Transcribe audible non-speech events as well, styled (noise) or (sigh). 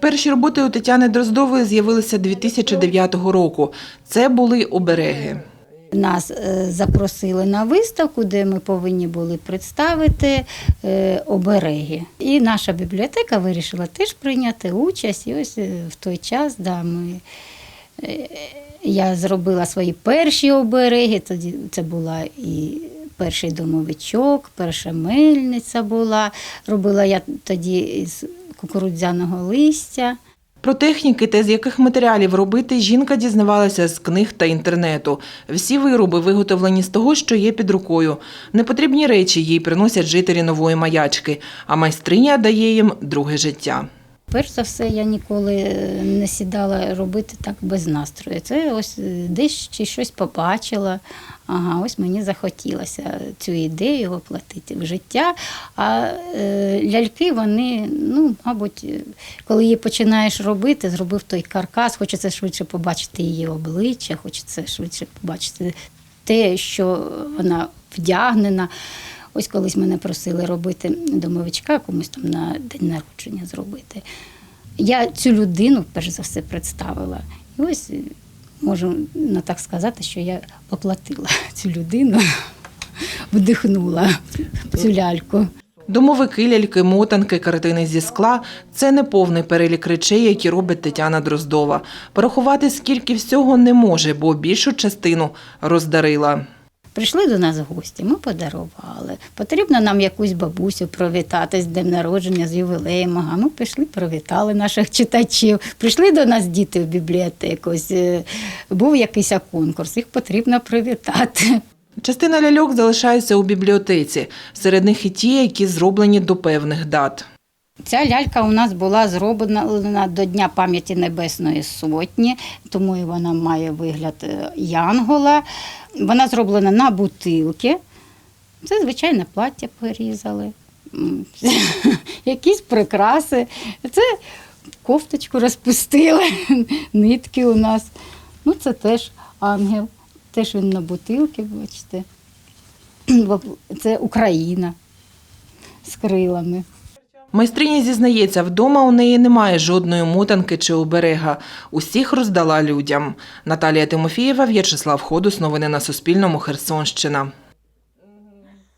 Перші роботи у Тетяни Дроздової з'явилися 2009 року. Це були обереги. Нас е, запросили на виставку, де ми повинні були представити е, обереги. І наша бібліотека вирішила теж прийняти участь. І ось е, в той час да, ми, я зробила свої перші обереги. Тоді це була і перший домовичок, перша мельниця була. Робила я тоді кукурудзяного листя. Про техніки та з яких матеріалів робити жінка дізнавалася з книг та інтернету. Всі вироби виготовлені з того, що є під рукою. Непотрібні речі їй приносять жителі нової маячки, а майстриня дає їм друге життя. Перш за все, я ніколи не сідала робити так без настрою. Це ось е, десь чи щось побачила. Ага, ось мені захотілося цю ідею воплотити в життя. А е, ляльки, вони, ну, мабуть, коли її починаєш робити, зробив той каркас, хочеться швидше побачити її обличчя, хочеться швидше побачити те, що вона вдягнена. Ось колись мене просили робити домовичка комусь там на день народження зробити. Я цю людину, перш за все, представила. І ось е, можу ну, так сказати, що я оплатила (laughs) цю людину, (laughs) вдихнула цю ляльку. Домовики, ляльки, мотанки, картини зі скла – це не повний перелік речей, які робить Тетяна Дроздова. Порахувати скільки всього не може, бо більшу частину роздарила. Прийшли до нас гості, ми подарували. Потрібно нам якусь бабусю привітати з днем народження, з ювілеєм. Ага, ми пішли, привітали наших читачів. Прийшли до нас діти в бібліотеку. ось, е, Був якийсь конкурс, їх потрібно привітати. Частина ляльок залишається у бібліотеці. Серед них і ті, які зроблені до певних дат. Ця лялька у нас була зроблена до Дня пам'яті Небесної Сотні, тому і вона має вигляд е, янгола. Вона зроблена на бутилки. Це звичайне плаття порізали, (laughs) якісь прикраси. Це кофточку розпустили, (laughs) нитки у нас. Ну, це теж ангел. Теж він на бутилки, бачите. Це Україна з крилами. Майстриня зізнається, вдома у неї немає жодної мотанки чи оберега. Усіх роздала людям. Наталія Тимофієва, В'ячеслав Ходус. Новини на Суспільному. Херсонщина.